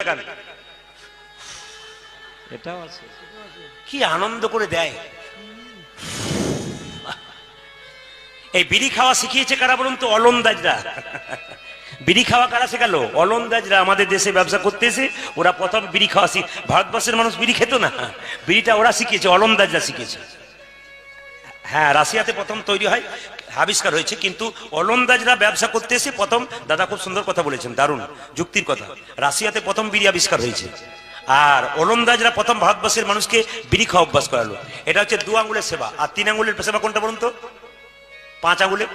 দেখান। এটাও আছে। কি আনন্দ করে দেয়। এই বিড়ি খাওয়া শিখিয়েছে কারা বলুন তো? অলন্দাজরা বিড়ি খাওয়া কারা শেখালো? অলন্দাজরা আমাদের দেশে ব্যবসা করতে এসে ওরা প্রথম বিড়ি খাওয়া শিখ ভারতবর্ষের মানুষ বিড়ি খেত না। বিড়িটা ওরা শিখিয়েছে অলন্দাজরা শিখিয়েছে। হ্যাঁ রাশিয়াতে প্রথম তৈরি হয় আবিষ্কার হয়েছে কিন্তু অলন্দাজরা ব্যবসা করতে এসে প্রথম দাদা খুব সুন্দর কথা বলেছেন দারুণ যুক্তির কথা রাশিয়াতে প্রথম বিড়ি আবিষ্কার হয়েছে। আর ওলন্দাজরা প্রথম ভারতবর্ষের মানুষকে বিড়ি খাওয়া অভ্যাস করালো। এটা হচ্ছে দু আঙ্গুলের সেবা। আর তিন আঙ্গুলের সেবা কোনটা বলুন তো? পাঁচ আঙ্গুলে?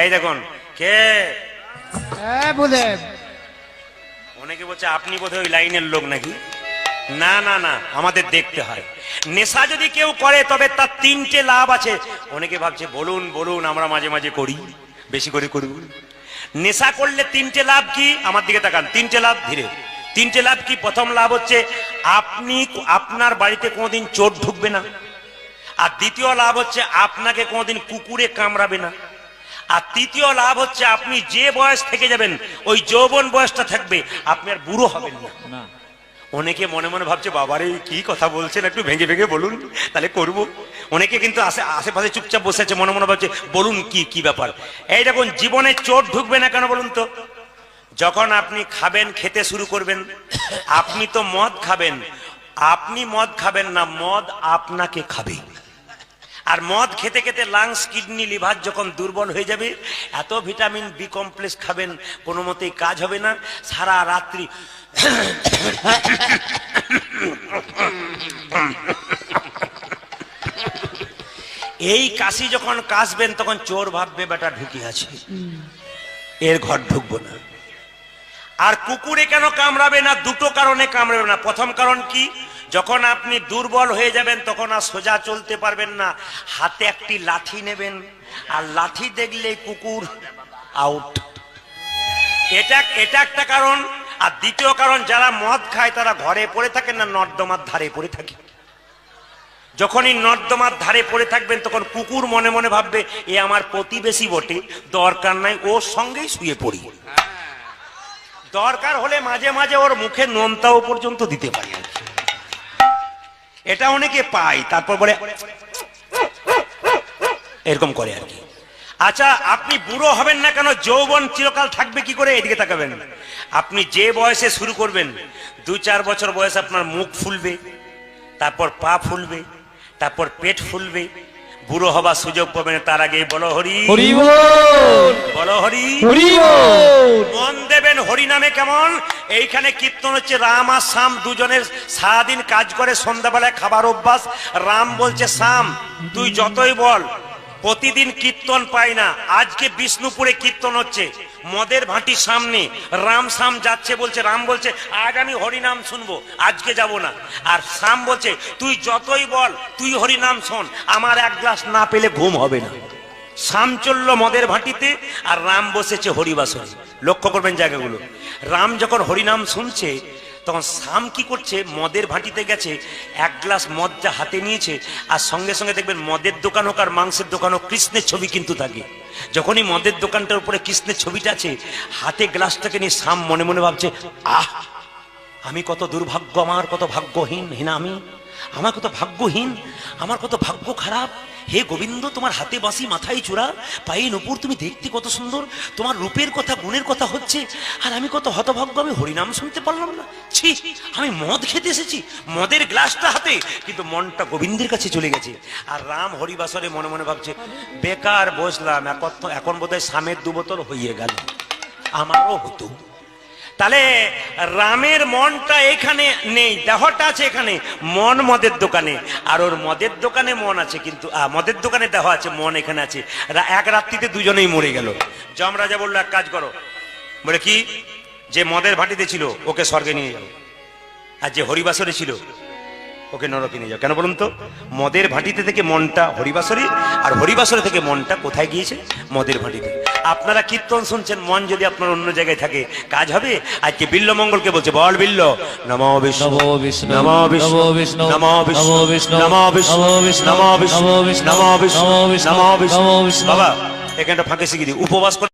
এই দেখুন কে? হ্যাঁ বলে অনেকে বলছে আপনি বোধহয় ওই লাইনের লোক নাকি? না না না, আমাদের দেখতে হয়। নেশা যদি কেউ করে, তবে তার তিনটে লাভ আছে। অনেকে ভাবছে, বলুন বলুন, আমরা মাঝে মাঝে করি, বেশি করে করব। নেশা করলে তিনটে লাভ কি? আমার দিকে তাকান, তিনটে লাভ ধীরে। তিনটে লাভ কি? প্রথম লাভ হচ্ছে, আপনি, আপনার বাড়িতে কোনোদিন চোর ঢুকবে না। আর দ্বিতীয় লাভ হচ্ছে, আপনাকে কোনোদিন কুকুরে কামড়াবে না। আর তৃতীয় লাভ হচ্ছে, আপনি যে বয়স থেকে যাবেন, ওই যৌবন বয়সটা থাকবে, আপনি আর বুড়ো হবেন না। অনেকে মনে মনে ভাবছে, বাবারে, কি কথা বলছেন? একটু ভেঙে ভেঙে বলুন, তাহলে করব। অনেকে কিন্তু আশে আশেপাশে চুপচাপ বসে আছে, মনে মনে ভাবছে, বলুন কি কি ব্যাপার? এই দেখুন, জীবনে চোট ঢুকবে না কেন বলুন তো? যখন আপনি খাবেন, খেতে শুরু করবেন, আপনি তো মদ খাবেন। আপনি মদ খাবেন না, মদ আপনাকে খাবে। আর মদ খেতে খেতে লাংস কিডনি লিভার যখন দুর্বল হয়ে যাবে, এত ভিটামিন বি কমপ্লেক্স খাবেন, কোনো মতেই কাজ হবে না। সারা রাত্রি এই কাশি যখন কাশবেন, তখন চোর ভাববে, বেটা ঢুকি আছে। এর ঘর ঢুকবো না। আর কুকুরে কেন কামড়াবে না? দুটো কারণে কামড়াবে না। প্রথম কারণ কি? যখন আপনি দুর্বল হয়ে যাবেন, তখন আর সোজা চলতে পারবেন না। হাতে একটি লাঠি নেবেন, আর লাঠি দেখলে কুকুর আউট এটা এটা একটা কারণ। আর দ্বিতীয় কারণ, যারা মদ খায়, তারা ঘরে পড়ে থাকে না, নর্দমার ধারে পড়ে থাকে? যখনই নর্দমার ধারে পড়ে থাকবেন, তখন কুকুর মনে মনে ভাববে, এ আমার প্রতিবেশী বটে, দরকার নাই, ওর সঙ্গেই শুয়ে পড়ি। দরকার হলে মাঝে মাঝে ওর মুখে নোনতাও পর্যন্ত দিতে পারি। এটা অনেকে পায় তারপর বলে এরকম করে আর কি। আচ্ছা আপনি বুড়ো হবেন না কেন? যৌবন চিরকাল থাকবে কি করে? এদিকে তাকাবেন। আপনি যে বয়সে শুরু করবেন দু চার বছর বয়সে আপনার মুখ ফুলবে তারপর পা ফুলবে তারপর পেট ফুলবে। বুড়ো হবার সুযোগ পাবেন তার আগে বলো হরি। হরি বলো। হরি। হরি নামে কেমন? এইখানে কীর্তন হচ্ছে, রাম আর শ্যাম দুজনের সারাদিন কাজ করে, সন্ধ্যাবেলায় খাবার অভ্যাস। রাম বলছে শ্যাম তুই যতই বল, প্রতিদিন কীর্তন পাই না। আজকে বিষ্ণুপুরে কীর্তন হচ্ছে, মদের ভাটির সামনে। রাম শ্যাম যাচ্ছে বলছে, রাম বলছে, আজ আমি হরিনাম শুনব, আজকে যাব না। আর শ্যাম বলছে, তুই যতই বল, তুই হরিনাম শোন, আমার এক গ্লাস না পেলে ঘুম হবে না। শাম চলল মদের ভাটিতে, আর রাম বসেছে হরিবাসরে লক্ষ্য করবেন জায়গাগুলো। রাম যখন হরিনাম শুনছে, তখন সাম কি করছে? মদের ভাটিতে গেছে, এক গ্লাস মদটা হাতে নিয়েছে, আর সঙ্গে সঙ্গে দেখবেন মদের দোকান হোক আর মাংসের দোকান হোক, কৃষ্ণের ছবি কিন্তু থাকে। যখনই মদের দোকানটার উপরে কৃষ্ণের ছবিটা আছে, হাতে গ্লাসটাকে নিয়ে সাম মনে মনে ভাবছে, আহ, আমি কত দুর্ভাগ্য, আমার কত ভাগ্যহীন, হীন আমি? আমার কত ভাগ্যহীন, আমার কত ভাগ্য খারাপ? হে গোবিন্দ, তোমার হাতে বাসি, মাথায় চূড়া পায়ে নপুর তুমি দেখতে কত সুন্দর, তোমার রূপের কথা, গুণের কথা হচ্ছে, আর আমি কত হতভাগ্য, আমি হরিনাম শুনতে পারলাম না। ছি, আমি মদ খেতে এসেছি, মদের গ্লাসটা হাতে, কিন্তু মনটা গোবিন্দের কাছে চলে গেছে, আর রাম হরিবাসরে মনে মনে ভাবছে, বেকার বসলাম, এখন বোধহয় সামের দু বোতল হইয়ে গেল, আমারও হতো। তাহলে রামের মনটা এখানে নেই, দেহটা আছে এখানে, মন মদের দোকানে। আর ওর মদের দোকানে মন আছে, কিন্তু মদের দোকানে দেহ আছে, মন এখানে আছে। এক রাত্রিতে দুজনেই মরে গেল। যমরাজা বলল, এক কাজ করো। বলে, কি? যে মদের ভাটিতে ছিল, ওকে স্বর্গে নিয়ে যাও। আর যে হরিবাসরে ছিল, ওকে নরকে নিয়ে যাও। কেন বলুন তো? মদের ভাটিতে থেকে মনটা হরিবাসরে, আর হরিবাসরে থেকে মনটা কোথায় গিয়েছে? মদের ভাটিতে। আপনারা কীর্তন শুনছেন মন যদি আপনার অন্য জায়গায় থাকে কাজ হবে আজকে বিল্ল মঙ্গলকে বলছে বল বিল্ল নম বিষ্ণু বিষ্ণু, নমো বিষ্ণু বিষ্ণু, নমো বিষ্ণু বিষ্ণু, নমো বিষ্ণু বিষ্ণু, নমো বিষ্ণু বিষ্ণু, নমো বিষ্ণু বিষ্ণু, নমো বিষ্ণু। বাবা এখানটা ফাঁকে শিখিয়ে দিই উপবাস করে